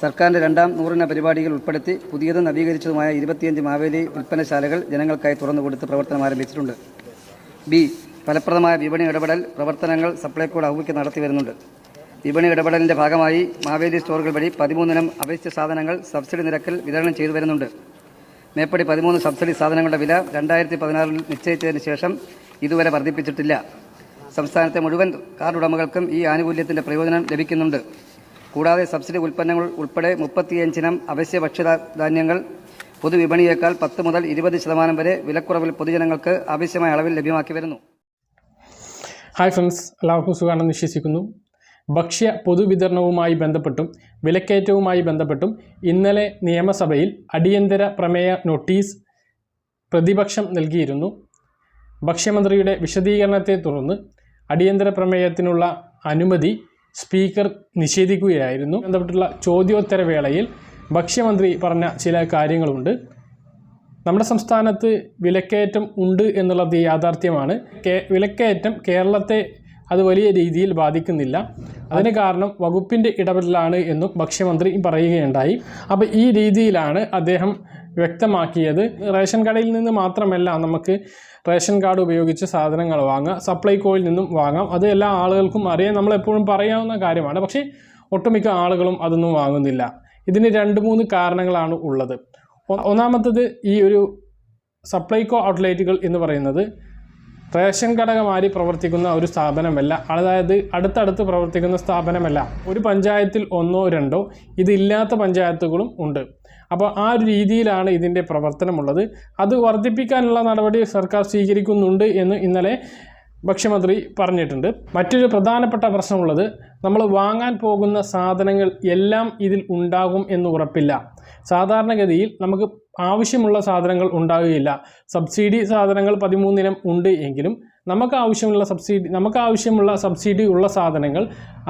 സർക്കാരിന്റെ രണ്ടാം നൂറിന പരിപാടികൾ ഉൾപ്പെടുത്തി പുതിയതും നവീകരിച്ചതുമായ ഇരുപത്തിയഞ്ച് മാവേലി വിൽപ്പനശാലകൾ ജനങ്ങൾക്കായി തുറന്നുകൊടുത്ത് പ്രവർത്തനം ആരംഭിച്ചിട്ടുണ്ട്. ബി. ഫലപ്രദമായ വിപണി ഇടപെടൽ പ്രവർത്തനങ്ങൾ സപ്ലൈകോ ആഭിമുഖ്യം നടത്തി വരുന്നുണ്ട്. വിപണി ഇടപെടലിന്റെ ഭാഗമായി മാവേലി സ്റ്റോറുകൾ വഴി പതിമൂന്നിനം അവശ്യ സാധനങ്ങൾ സബ്സിഡി നിരക്കിൽ വിതരണം ചെയ്തു വരുന്നുണ്ട്. മേപ്പടി പതിമൂന്ന് സബ്സിഡി സാധനങ്ങളുടെ വില രണ്ടായിരത്തി പതിനാറിൽ നിശ്ചയിച്ചതിന് ശേഷം ഇതുവരെ വർദ്ധിപ്പിച്ചിട്ടില്ല. സംസ്ഥാനത്തെ മുഴുവൻ കാർഡ് ഉടമകൾക്കും ഈ ആനുകൂല്യത്തിന്റെ പ്രയോജനം ലഭിക്കുന്നുണ്ട്. കൂടാതെ സബ്സിഡി ഉൽപ്പന്നങ്ങൾ ഉൾപ്പെടെ മുപ്പത്തിയഞ്ചിനം അവശ്യ ഭക്ഷ്യധാന്യങ്ങൾ പൊതുവിപണിയേക്കാൾ പത്ത് മുതൽ ഇരുപത് ശതമാനം വരെ വിലക്കുറവിൽ പൊതുജനങ്ങൾക്ക് ആവശ്യമായ അളവിൽ ലഭ്യമാക്കി വരുന്നു. ഹായ് ഫ്രണ്ട്സ് എല്ലാവർക്കും സുഖമാണെന്ന് വിശ്വസിക്കുന്നു. ഭക്ഷ്യ പൊതുവിതരണവുമായി ബന്ധപ്പെട്ടും വിലക്കയറ്റവുമായി ബന്ധപ്പെട്ടും ഇന്നലെ നിയമസഭയിൽ അടിയന്തര പ്രമേയ നോട്ടീസ് പ്രതിപക്ഷം നൽകിയിരുന്നു. ഭക്ഷ്യമന്ത്രിയുടെ വിശദീകരണത്തെ തുടർന്ന് അടിയന്തര പ്രമേയത്തിനുള്ള അനുമതി സ്പീക്കർ നിഷേധിക്കുകയായിരുന്നു. ബന്ധപ്പെട്ടുള്ള ചോദ്യോത്തര വേളയിൽ ഭക്ഷ്യമന്ത്രി പറഞ്ഞ ചില കാര്യങ്ങളുണ്ട്. നമ്മുടെ സംസ്ഥാനത്ത് വിലക്കയറ്റം ഉണ്ട് എന്നുള്ളത് യാഥാർത്ഥ്യമാണ്. വിലക്കയറ്റം കേരളത്തെ അത് വലിയ രീതിയിൽ ബാധിക്കുന്നില്ല. അതിന് കാരണം വകുപ്പിന്റെ ഇടപെടലാണ് എന്നും ഭക്ഷ്യമന്ത്രി പറയുകയുണ്ടായി. അപ്പോൾ ഈ രീതിയിലാണ് അദ്ദേഹം വ്യക്തമാക്കിയത്. റേഷൻ കടയിൽ നിന്ന് മാത്രമല്ല നമുക്ക് റേഷൻ കാർഡ് ഉപയോഗിച്ച് സാധനങ്ങൾ വാങ്ങാം സപ്ലൈകോയിൽ നിന്നും വാങ്ങാം. അത് എല്ലാ ആളുകൾക്കും അറിയാം. നമ്മളെപ്പോഴും പറയാവുന്ന കാര്യമാണ്. പക്ഷേ ഒട്ടുമിക്ക ആളുകളും അതൊന്നും വാങ്ങുന്നില്ല. ഇതിന് രണ്ട് മൂന്ന് കാരണങ്ങളാണ് ഉള്ളത്. ഒന്നാമത്തത് ഈ ഒരു സപ്ലൈകോ ഔട്ട്ലെറ്റുകൾ എന്ന് പറയുന്നത് റേഷൻ ഘടകമായി പ്രവർത്തിക്കുന്ന ഒരു സ്ഥാപനമല്ല. അതായത് അടുത്തടുത്ത് പ്രവർത്തിക്കുന്ന സ്ഥാപനമല്ല. ഒരു പഞ്ചായത്തിൽ ഒന്നോ രണ്ടോ ഇതില്ലാത്ത പഞ്ചായത്തുകളും ഉണ്ട്. അപ്പോൾ ആ ഒരു രീതിയിലാണ് ഇതിന്റെ പ്രവർത്തനമുള്ളത്. അത് വർദ്ധിപ്പിക്കാനുള്ള നടപടി സർക്കാർ സ്വീകരിക്കുന്നുണ്ട് എന്ന് ഇന്നലെ ഭക്ഷ്യമന്ത്രി പറഞ്ഞിട്ടുണ്ട്. മറ്റൊരു പ്രധാനപ്പെട്ട പ്രശ്നമുള്ളത് നമ്മൾ വാങ്ങാൻ പോകുന്ന സാധനങ്ങൾ എല്ലാം ഇതിൽ ഉണ്ടാകും എന്ന് ഉറപ്പില്ല. സാധാരണഗതിയിൽ നമുക്ക് ആവശ്യമുള്ള സാധനങ്ങൾ ഉണ്ടാകുകയില്ല. സബ്സിഡി സാധനങ്ങൾ പതിമൂന്നിനം ഉണ്ട് എങ്കിലും നമുക്ക് ആവശ്യമുള്ള സബ്സിഡി നമുക്ക് ആവശ്യമുള്ള സബ്സിഡി ഉള്ള സാധനങ്ങൾ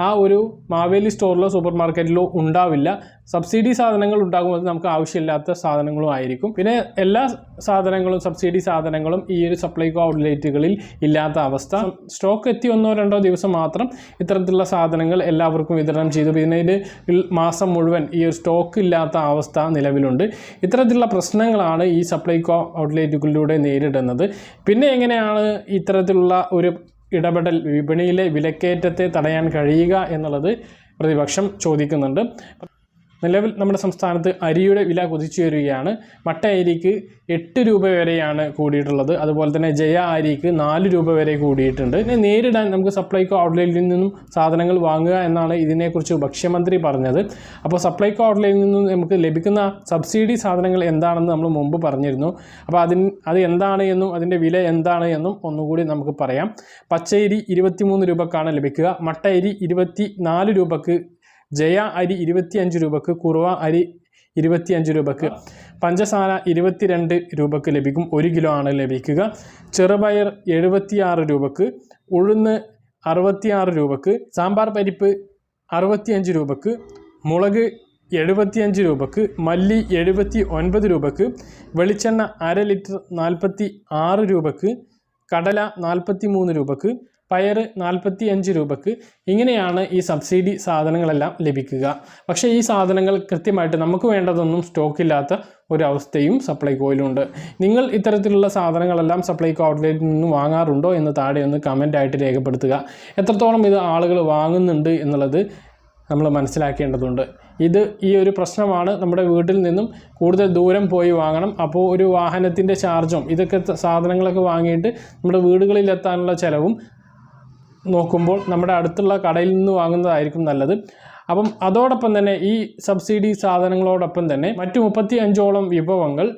ആ ഒരു മാവേലി സ്റ്റോറിലോ സൂപ്പർ മാർക്കറ്റിലോ ഉണ്ടാവില്ല. സബ്സിഡി സാധനങ്ങൾ ഉണ്ടാകുമ്പോൾ നമുക്ക് ആവശ്യമില്ലാത്ത സാധനങ്ങളും ആയിരിക്കും. പിന്നെ എല്ലാ സാധനങ്ങളും സബ്സിഡി സാധനങ്ങളും ഈ ഒരു സപ്ലൈകോ ഔട്ട്ലെറ്റുകളിൽ ഇല്ലാത്ത അവസ്ഥ. സ്റ്റോക്ക് എത്തി ഒന്നോ രണ്ടോ ദിവസം മാത്രം ഇത്തരത്തിലുള്ള സാധനങ്ങൾ എല്ലാവർക്കും വിതരണം ചെയ്തു. പിന്നീട് മാസം മുഴുവൻ ഈ ഒരു സ്റ്റോക്ക് ഇല്ലാത്ത അവസ്ഥ നിലവിലുണ്ട്. ഇത്തരത്തിലുള്ള പ്രശ്നങ്ങളാണ് ഈ സപ്ലൈകോ ഔട്ട്ലെറ്റുകളിലൂടെ നേരിടുന്നത്. പിന്നെ എങ്ങനെയാണ് ഇത്തരത്തിലുള്ള ഒരു ഇടപെടൽ വിപണിയിലെ വിലക്കയറ്റത്തെ തടയാൻ കഴിയുക എന്നുള്ളത് പ്രതിപക്ഷം ചോദിക്കുന്നുണ്ട്. നിലവിൽ നമ്മുടെ സംസ്ഥാനത്ത് അരിയുടെ വില കുതിച്ചുയരുകയാണ് മട്ട അരിക്ക് എട്ട് രൂപ വരെയാണ് കൂടിയിട്ടുള്ളത്. അതുപോലെ തന്നെ ജയ അരിക്ക് നാല് രൂപ വരെ കൂടിയിട്ടുണ്ട്. ഇതിനെ നേരിടാൻ നമുക്ക് സപ്ലൈകോ ഔട്ട്ലെറ്റിൽ നിന്നും സാധനങ്ങൾ വാങ്ങുക എന്നാണ് ഇതിനെക്കുറിച്ച് ഭക്ഷ്യമന്ത്രി പറഞ്ഞത്. അപ്പോൾ സപ്ലൈകോ ഔട്ട്ലെറ്റിൽ നിന്നും നമുക്ക് ലഭിക്കുന്ന സബ്സിഡി സാധനങ്ങൾ എന്താണെന്ന് നമ്മൾ മുമ്പ് പറഞ്ഞിരുന്നു. അപ്പോൾ അതിന് അത് എന്താണ് എന്നും അതിന്റെ വില എന്താണ് എന്നും ഒന്നുകൂടി നമുക്ക് പറയാം. പച്ചരി ഇരുപത്തിമൂന്ന് രൂപക്കാണ് ലഭിക്കുക. മട്ട അരി ഇരുപത്തി നാല് രൂപക്ക് ജയ അരി ഇരുപത്തിയഞ്ച് രൂപക്ക് കുറുവ അരി ഇരുപത്തിയഞ്ച് രൂപക്ക് പഞ്ചസാര ഇരുപത്തിരണ്ട് രൂപക്ക് ലഭിക്കും ഒരു കിലോ ആണ് ലഭിക്കുക. ചെറുപയർ എഴുപത്തിയാറ് രൂപക്ക് ഉഴുന്ന് അറുപത്തിയാറ് രൂപക്ക് സാമ്പാർ പരിപ്പ് അറുപത്തിയഞ്ച് രൂപക്ക് മുളക് എഴുപത്തിയഞ്ച് രൂപക്ക് മല്ലി എഴുപത്തി ഒൻപത് രൂപക്ക് വെളിച്ചെണ്ണ അര ലിറ്റർ നാൽപ്പത്തി ആറ് രൂപക്ക് കടല നാൽപ്പത്തി മൂന്ന് രൂപക്ക് പയർ നാൽപ്പത്തി അഞ്ച് രൂപക്ക് ഇങ്ങനെയാണ് ഈ സബ്സിഡി സാധനങ്ങളെല്ലാം ലഭിക്കുക. പക്ഷേ ഈ സാധനങ്ങൾ കൃത്യമായിട്ട് നമുക്ക് വേണ്ടതൊന്നും സ്റ്റോക്കില്ലാത്ത ഒരവസ്ഥയും സപ്ലൈകോയിലുണ്ട് നിങ്ങൾ ഇത്തരത്തിലുള്ള സാധനങ്ങളെല്ലാം സപ്ലൈകോ ഔട്ട്ലെറ്റിൽ നിന്ന് വാങ്ങാറുണ്ടോ എന്ന് താഴെ ഒന്ന് കമന്റായിട്ട് രേഖപ്പെടുത്തുക. എത്രത്തോളം ഇത് ആളുകൾ വാങ്ങുന്നുണ്ട് എന്നുള്ളത് നമ്മൾ മനസ്സിലാക്കേണ്ടതുണ്ട്. ഇത് ഈ ഒരു പ്രശ്നമാണ്. നമ്മുടെ വീട്ടിൽ നിന്നും കൂടുതൽ ദൂരം പോയി വാങ്ങണം. അപ്പോൾ ഒരു വാഹനത്തിന്റെ ചാർജും ഇതൊക്കെ സാധനങ്ങളൊക്കെ വാങ്ങിയിട്ട് നമ്മുടെ വീടുകളിൽ എത്താനുള്ള ചിലവും നോക്കുമ്പോൾ നമ്മുടെ അടുത്തുള്ള കടയിൽ നിന്ന് വാങ്ങുന്നതായിരിക്കും നല്ലത്. അപ്പം അതോടൊപ്പം തന്നെ ഈ സബ്സിഡി സാധനങ്ങളോടൊപ്പം തന്നെ മറ്റു മുപ്പത്തി അഞ്ചോളം വിഭവങ്ങൾ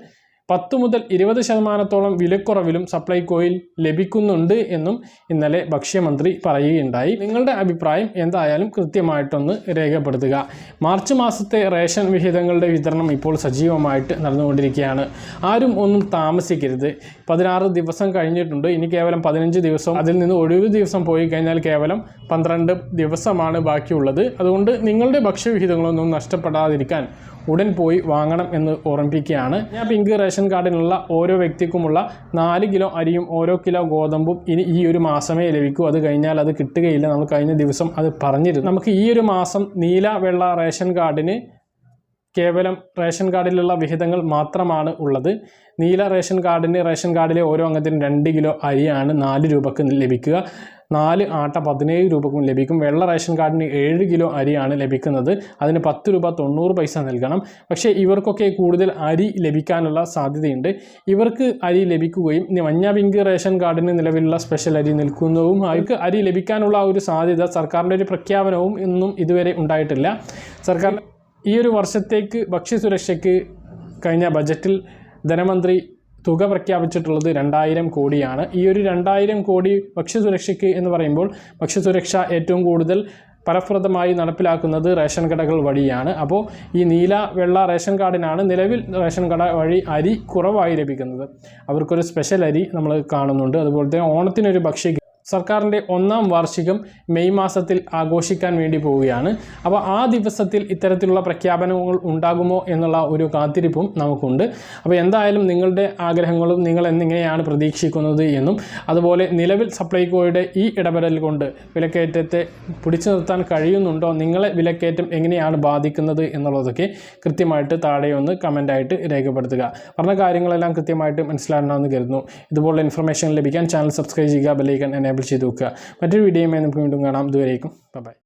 പത്ത് മുതൽ ഇരുപത് ശതമാനത്തോളം വിലക്കുറവിലും സപ്ലൈകോയിൽ ലഭിക്കുന്നുണ്ട് എന്നും ഇന്നലെ ഭക്ഷ്യമന്ത്രി പറയുകയുണ്ടായി. നിങ്ങളുടെ അഭിപ്രായം എന്തായാലും കൃത്യമായിട്ടൊന്ന് രേഖപ്പെടുത്തുക. മാർച്ച് മാസത്തെ റേഷൻ വിഹിതങ്ങളുടെ വിതരണം ഇപ്പോൾ സജീവമായിട്ട് നടന്നുകൊണ്ടിരിക്കുകയാണ്. ആരും ഒന്നും താമസിക്കരുത്. പതിനാറ് ദിവസം കഴിഞ്ഞിട്ടുണ്ട്. ഇനി കേവലം പതിനഞ്ച് ദിവസം അതിൽ നിന്ന് ഒഴിവ് ദിവസം പോയി കഴിഞ്ഞാൽ കേവലം പന്ത്രണ്ട് ദിവസമാണ് ബാക്കിയുള്ളത്. അതുകൊണ്ട് നിങ്ങളുടെ ഭക്ഷ്യവിഹിതങ്ങളൊന്നും നഷ്ടപ്പെടാതിരിക്കാൻ ഉടൻ പോയി വാങ്ങണം എന്ന് ഓർമ്മിപ്പിക്കുകയാണ്. ഞാൻ പിങ്ക് റേഷൻ കാർഡിനുള്ള ഓരോ വ്യക്തിക്കുമുള്ള നാല് കിലോ അരിയും ഓരോ കിലോ ഗോതമ്പും ഇനി ഈ ഒരു മാസമേ ലഭിക്കൂ. അത് കഴിഞ്ഞാൽ അത് കിട്ടുകയില്ല. നമ്മൾ കഴിഞ്ഞ ദിവസം അത് പറഞ്ഞിരുന്നു. നമുക്ക് ഈ ഒരു മാസം നീല വെള്ള റേഷൻ കാർഡിന് കേവലം റേഷൻ കാർഡിലുള്ള വിഹിതങ്ങൾ മാത്രമാണ് ഉള്ളത്. നീല റേഷൻ കാർഡിന് റേഷൻ കാർഡിലെ ഓരോ അംഗത്തിനും രണ്ട് കിലോ അരിയാണ് നാല് രൂപക്ക് ലഭിക്കുക. നാല് ആട്ട പതിനേഴ് രൂപക്കും ലഭിക്കും. വെള്ള റേഷൻ കാർഡിന് ഏഴ് കിലോ അരിയാണ് ലഭിക്കുന്നത്. അതിന് പത്ത് രൂപ തൊണ്ണൂറ് പൈസ നൽകണം. പക്ഷേ ഇവർക്കൊക്കെ കൂടുതൽ അരി ലഭിക്കാനുള്ള സാധ്യതയുണ്ട്. ഇവർക്ക് അരി ലഭിക്കുകയും മഞ്ഞ പിങ്ക് റേഷൻ കാർഡിന് നിലവിലുള്ള സ്പെഷ്യൽ അരി നിൽക്കുന്നതും അവർക്ക് അരി ലഭിക്കാനുള്ള ഒരു സാധ്യത സർക്കാരിന്റെ ഒരു പ്രഖ്യാപനവും ഇന്നും ഇതുവരെ ഉണ്ടായിട്ടില്ല. സർക്കാർ ഈ ഒരു വർഷത്തേക്ക് ഭക്ഷ്യസുരക്ഷയ്ക്ക് കഴിഞ്ഞ ബജറ്റിൽ ധനമന്ത്രി തുക പ്രഖ്യാപിച്ചിട്ടുള്ളത് രണ്ടായിരം കോടിയാണ്. ഈ ഒരു രണ്ടായിരം കോടി ഭക്ഷ്യസുരക്ഷയ്ക്ക് എന്ന് പറയുമ്പോൾ ഭക്ഷ്യസുരക്ഷ ഏറ്റവും കൂടുതൽ ഫലപ്രദമായി നടപ്പിലാക്കുന്നത് റേഷൻ കടകൾ വഴിയാണ്. അപ്പോൾ ഈ നീല വെള്ള റേഷൻ കാർഡിനാണ് നിലവിൽ റേഷൻ കട വഴി അരി കുറവായി ലഭിക്കുന്നത്. അവർക്കൊരു സ്പെഷ്യൽ അരി നമ്മൾ കാണുന്നുണ്ട്. അതുപോലെ തന്നെ ഓണത്തിനൊരു ഭക്ഷ്യ സർക്കാരിന്റെ ഒന്നാം വാർഷികം മെയ് മാസത്തിൽ ആഘോഷിക്കാൻ വേണ്ടി പോവുകയാണ്. അപ്പോൾ ആ ദിവസത്തിൽ ഇത്തരത്തിലുള്ള പ്രഖ്യാപനങ്ങൾ ഉണ്ടാകുമോ എന്നുള്ള ഒരു കാത്തിരിപ്പും നമുക്കുണ്ട്. അപ്പോൾ എന്തായാലും നിങ്ങളുടെ ആഗ്രഹങ്ങളും നിങ്ങൾ എങ്ങനെയാണ് പ്രതീക്ഷിക്കുന്നത് എന്നും അതുപോലെ നിലവിൽ സപ്ലൈകോയുടെ ഈ ഇടപെടൽ കൊണ്ട് വിലക്കയറ്റത്തെ പിടിച്ചു നിർത്താൻ കഴിയുന്നുണ്ടോ നിങ്ങളെ വിലക്കയറ്റം എങ്ങനെയാണ് ബാധിക്കുന്നത് എന്നുള്ളതൊക്കെ കൃത്യമായിട്ട് താഴെ ഒന്ന് കമന്റായിട്ട് രേഖപ്പെടുത്തുക. പറഞ്ഞ കാര്യങ്ങളെല്ലാം കൃത്യമായിട്ട് മനസ്സിലാകണമെന്ന് കരുതുന്നു. ഇതുപോലുള്ള ഇൻഫർമേഷൻ ലഭിക്കാൻ ചാനൽ സബ്സ്ക്രൈബ് ചെയ്യുക ബെല്ലൈക്കൺ എനേബിൾ ചെയ്ത് വെക്കുക മറ്റൊരു വീഡിയോയുമായി നമുക്ക് വീണ്ടും കാണാം. ഇതുവരേക്കും ബൈ